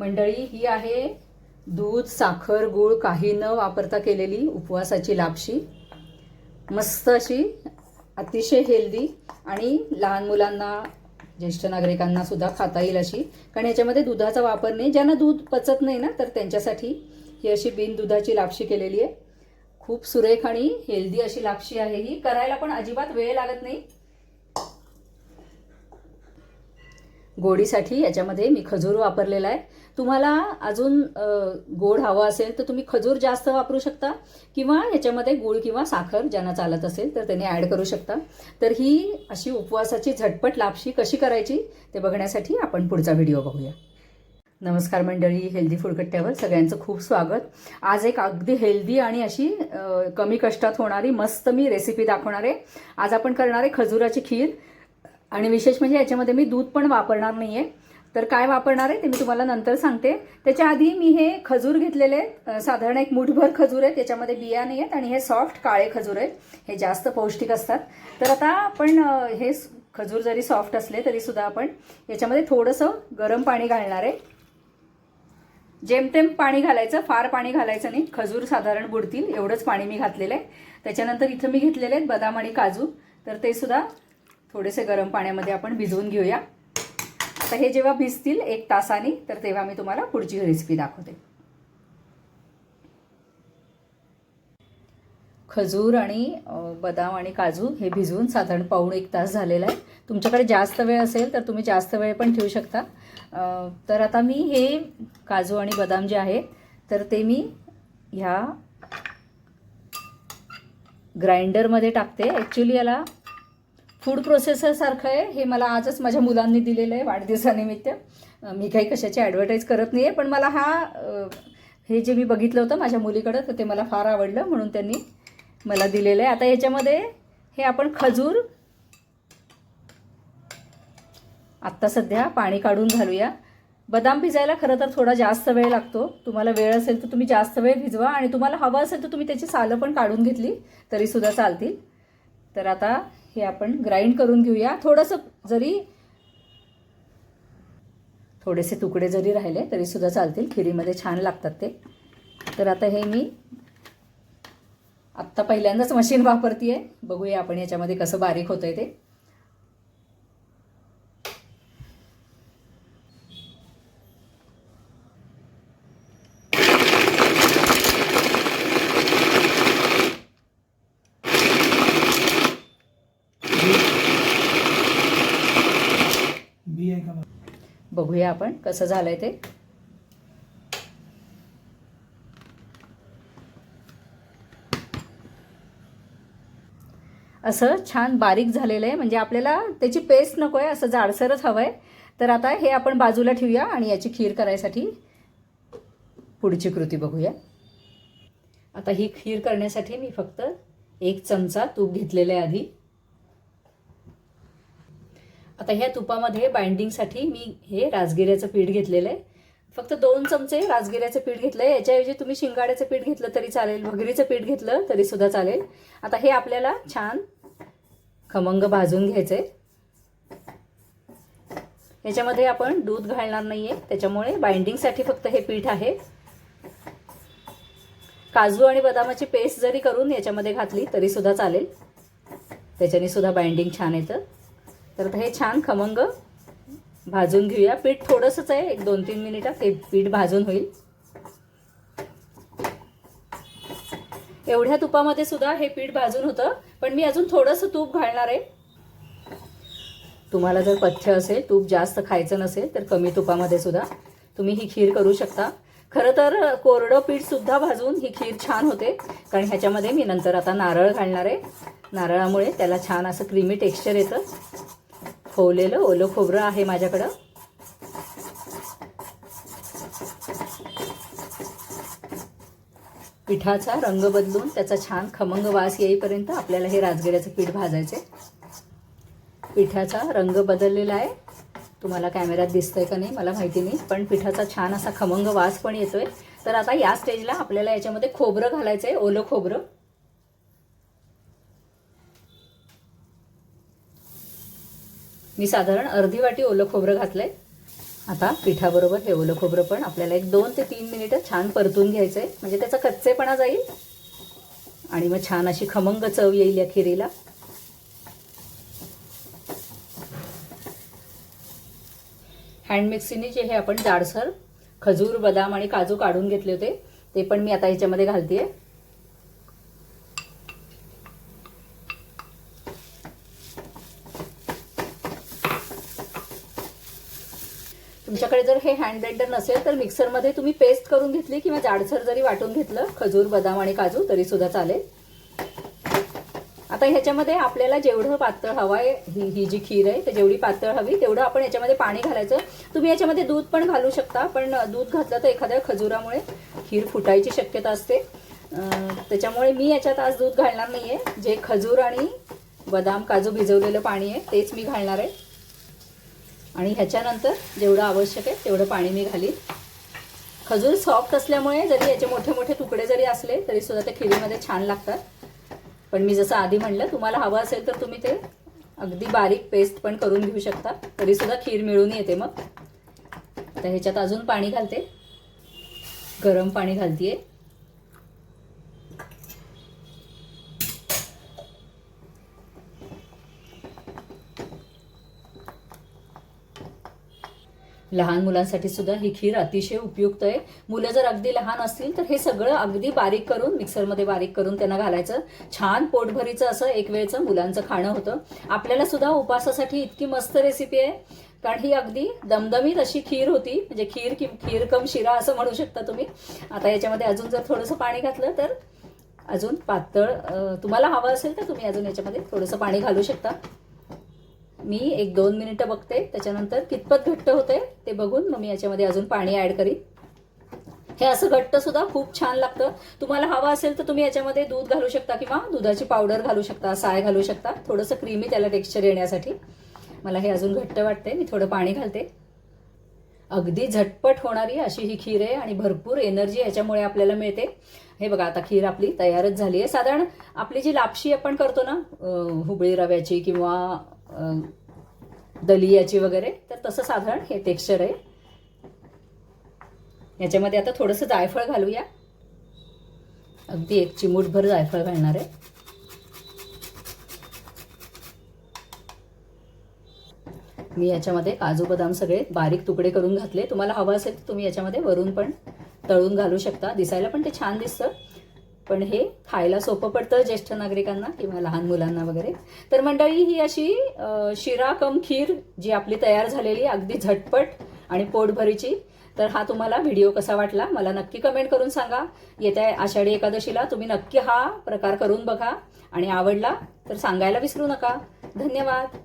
मंडळी ही आहे दूध साखर गूळ काही न वापरता केलेली उपवासाची लापशी. मस्त अशी अतिशय हेल्दी आणि लहान मुलांना ज्येष्ठ नागरिकांना सुद्धा खाता येईल अशी. कारण याच्यामध्ये दुधाचा वापर नाही. ज्यांना दूध पचत नाही ना तर त्यांच्यासाठी ही अशी बिन दुधाची लापशी केलेली आहे. खूप सुरेख आणि हेल्दी अशी लापशी आहे ही. करायला पण अजिबात वेळ लागत नाही. गोडीसाठी याच्यामध्ये मी खजूर वापरलेला आहे. तुम्हाला अजून गोड हवा असेल तर तुम्ही खजूर जास्त वापरू शकता किंवा याच्यामध्ये गूळ किंवा साखर ज्यांना चालत असेल तर त्यांनी ॲड करू शकता. तर ही अशी उपवासाची झटपट लापशी कशी करायची ते बघण्यासाठी आपण पुढचा व्हिडिओ बघूया. नमस्कार मंडळी हेल्दी फुडकट्ट्यावर सगळ्यांचं खूप स्वागत. आज एक अगदी हेल्दी आणि अशी कमी कष्टात होणारी मस्त मी रेसिपी दाखवणार आहे. आज आपण करणार आहे खजुराची खीर. आणि विशेष म्हणजे याच्यामध्ये मी दूध पण वापरणार नाही आहे तर काय वापरणार आहे ते मी तुम्हाला नंतर सांगते. त्याच्या आधी मी हे खजूर घेतलेले आहेत. साधारण एक मुठभर खजूर आहेत. त्याच्यामध्ये बिया नाही आहेत आणि हे सॉफ्ट काळे खजूर आहेत. हे जास्त पौष्टिक असतात. तर आता आपण हे खजूर जरी सॉफ्ट असले तरी सुद्धा आपण याच्यामध्ये थोडंसं गरम पाणी घालणार आहे. जेमतेम पाणी घालायचं फार पाणी घालायचं नाही. खजूर साधारण बुडतील. एवढंच पाणी मी घातलेलं आहे. त्याच्यानंतर इथं मी घेतलेले आहेत बदाम आणि काजू. तर ते सुद्धा थोडेसे गरम पाण्यामध्ये आपण भिजवून घेऊया. आता हे जेव्हा भिजतील एक तासाने तर तेव्हा मी तुम्हाला पुढची रेसिपी दाखवते. खजूर आणि बदाम आणि काजू हे भिजवून साधारण पाऊण एक तास झालेला आहे. तुमच्याकडे जास्त वेळ असेल तर तुम्ही जास्त वेळ पण ठेवू शकता. तर आता मी हे काजू आणि बदाम जे आहे तर ते मी ह्या ग्राइंडरमध्ये टाकते. ॲक्च्युली याला फूड प्रोसेसरसारखं आहे. हे मला आजच माझ्या मुलांनी दिलेलं आहे वाढदिवसानिमित्त. मी काही कशाची ॲडव्हर्टाईज करत नाही आहे पण मला हा हे जे मी बघितलं होतं माझ्या मुलीकडं तर ते मला फार आवडलं म्हणून त्यांनी मला दिलेलं आहे. आता याच्यामध्ये हे आपण खजूर आत्ता सध्या पाणी काढून घालूया. बदाम भिजायला खरं तर थोडा जास्त वेळ लागतो. तुम्हाला वेळ असेल तर तुम्ही जास्त वेळ भिजवा आणि तुम्हाला हवं असेल तर तुम्ही त्याची सालं पण काढून घेतली तरीसुद्धा चालतील. तर आता हे आपण ग्राइंड करून घेऊया. थोडंसं जरी थोडेसे तुकडे जरी राहिले तरीसुद्धा चालतील. खिरीमध्ये छान लागतात ते. तर आता हे मी आत्ता पहिल्यांदाच मशीन वापरते बघूया आपण याच्यामध्ये कसं बारीक होतं आहे ते. बघूया आपण कसं झालंय ते. असं छान बारीक झालेलं आहे म्हणजे आपल्याला त्याची पेस्ट नको आहे असं जाडसरच हवं आहे तर आता हे आपण बाजूला ठेवूया आणि याची खीर करायसाठी पुढची कृती बघूया. आता ही खीर करण्यासाठी मी फक्त एक चमचा तूप घेतलेलं आहे आधी. आता ह्या तुपामध्ये बाइंडिंगसाठी मी हे राजगिऱ्याचं पीठ घेतलेलं आहे. फक्त दोन चमचे राजगिऱ्याचं पीठ घेतलं आहे याच्याऐवजी तुम्ही शिंगाड्याचं पीठ घेतलं तरी चालेल भगरीचं पीठ घेतलं तरी सुद्धा चालेल. आता हे आपल्याला छान खमंग भाजून घ्यायचं आहे याच्यामध्ये आपण दूध घालणार नाही आहे त्याच्यामुळे बाइंडिंगसाठी फक्त हे पीठ आहे. काजू आणि बदामाची पेस्ट जरी करून याच्यामध्ये घातली तरी सुद्धा चालेल. त्याच्याने सुद्धा बाइंडिंग छान येतं. तर हे छान खमंग भाजून घेऊया. पीठ थोडंसंच आहे. एक दोन तीन मिनिटात ते पीठ भाजून होईल. एवढ्या तुपामध्ये सुद्धा हे पीठ भाजून होतं. पण मी अजून थोडंसं तूप घालणार आहे. तुम्हाला जर पथ्य असेल तूप जास्त खायचं नसेल तर कमी तुपामध्ये सुद्धा तुम्ही ही खीर करू शकता. खरं तर कोरडं पीठ सुद्धा भाजून ही खीर छान होते. कारण ह्याच्यामध्ये मी नंतर आता नारळ घालणार आहे. नारळामुळे त्याला छान असं क्रीमी टेक्स्चर येतं. खोवलेलं ओलं खोबरं आहे माझ्याकडं. पिठाचा रंग बदलून त्याचा छान खमंग वास येईपर्यंत आपल्याला हे राजगिऱ्याचं पीठ भाजायचे पिठाचा रंग बदललेला आहे. तुम्हाला कॅमेऱ्यात दिसतंय का नाही मला माहिती नाही पण पिठाचा छान असा खमंग वास पण येतोय. तर आता या स्टेजला आपल्याला याच्यामध्ये खोबरं घालायचं आहे ओलं खोबरं. मी साधारण अर्धी वाटी ओलं खोबरं घातलंय. आता पिठाबरोबर हे ओलं खोबरं पण आपल्याला एक दोन ते तीन मिनिटं छान परतून घ्यायचं आहे म्हणजे त्याचा कच्चेपणा जाईल. आणि मग छान अशी खमंग चव येईल या खिरीला. हँड मिक्सीने जे हे आपण जाडसर खजूर बदाम आणि काजू काढून घेतले होते ते पण मी आता ह्याच्यामध्ये घालते आहे तुमच्याकडे जर हे हँड ब्लेंडर नसेल तर मिक्सरमध्ये तुम्ही पेस्ट करून घेतली किंवा जाडसर जरी वाटून घेतलं खजूर बदाम आणि काजू तरी सुद्धा चालेल. आता ह्याच्यामध्ये आपल्याला जेवढं पातळ हवं आहे ही ही जी खीर आहे तर जेवढी पातळ हवी तेवढं आपण याच्यामध्ये पाणी घालायचं. तुम्ही याच्यामध्ये दूध पण घालू शकता पण दूध घातलं तर एखाद्या खजुरामुळे खीर फुटायची शक्यता असते. त्याच्यामुळे मी याच्यात आज दूध घालणार नाहीये. जे खजूर आणि बदाम काजू भिजवलेलं पाणी आहे तेच मी घालणार आहे. आणि ह्याच्यानंतर जेवढं आवश्यक आहे तेवढं पाणी मी घालीन. खजूर सॉफ्ट असल्यामुळे जरी याचे मोठे मोठे तुकडे जरी असले तरी सुद्धा ते खिरीमध्ये छान लागतात. पण मी जसं आधी म्हणलं तुम्हाला हवं असेल तर तुम्ही ते अगदी बारीक पेस्ट पण करून घेऊ शकता. तरी सुद्धा खीर मिळून येते मग. आता ह्याच्यात अजून पाणी घालते. गरम पाणी घालतीये. लहान मुलांसाठी सुद्धा ही खीर अतिशय उपयुक्त आहे. मुलं जर अगदी लहान असतील तर हे सगळं अगदी बारीक करून मिक्सरमध्ये बारीक करून त्यांना घालायचं. छान पोटभरीचं असं एक वेळचं मुलांचं खाणं होतं. आपल्याला सुद्धा उपासासाठी इतकी मस्त रेसिपी आहे. कारण ही अगदी दमदमीत अशी खीर होती. म्हणजे खीर कि खीर कम शिरा असं म्हणू शकता तुम्ही. आता याच्यामध्ये अजून जर थोडंसं पाणी घातलं तर अजून पातळ तुम्हाला हवं असेल तर तुम्ही अजून याच्यामध्ये थोडंसं पाणी घालू शकता. मी एक दोन मिनिटं बघते त्याच्यानंतर कितपत घट्ट होते ते बघून मग मी याच्यामध्ये अजून पाणी ॲड करीन. हे असं घट्ट सुद्धा खूप छान लागतं. तुम्हाला हवं असेल तर तुम्ही याच्यामध्ये दूध घालू शकता किंवा दुधाची पावडर घालू शकता साय घालू शकता. थोडंसं क्रीमी त्याला टेक्स्चर येण्यासाठी. मला हे अजून घट्ट वाटते मी थोडं पाणी घालते. अगदी झटपट होणारी अशी ही खीर आहे आणि भरपूर एनर्जी ह्याच्यामुळे आपल्याला मिळते. हे बघा आता खीर आपली तयारच झाली आहे. साधारण आपली जी लापशी आपण करतो ना हुबळी रव्याची किंवा दलियाची वगैरे तर तसं साधारण हे टेक्स्चर आहे. याच्यामध्ये आता थोडंसं जायफळ घालूया. अगदी एक चिमूटभर जायफळ घालणार आहे. मी याच्यामध्ये काजू बदाम सगळे बारीक तुकडे करून घातले. तुम्हाला हवं असेल तर तुम्ही याच्यामध्ये वरून पण तळून घालू शकता. दिसायला पण ते छान दिसतं. पण हे खायला सोपं पडतं ज्येष्ठ नागरिकांना किंवा लहान मुलांना वगैरे. तर मंडळी ही अशी शिरा कम खीर जी आपली तयार झालेली अगदी झटपट आणि पोटभरीची तर हा तुम्हाला व्हिडिओ कसा वाटला मला नक्की कमेंट करून सांगा. येत्या आषाढी एकादशीला तुम्ही नक्की हा प्रकार करून बघा आणि आवडला तर सांगायला विसरू नका. धन्यवाद.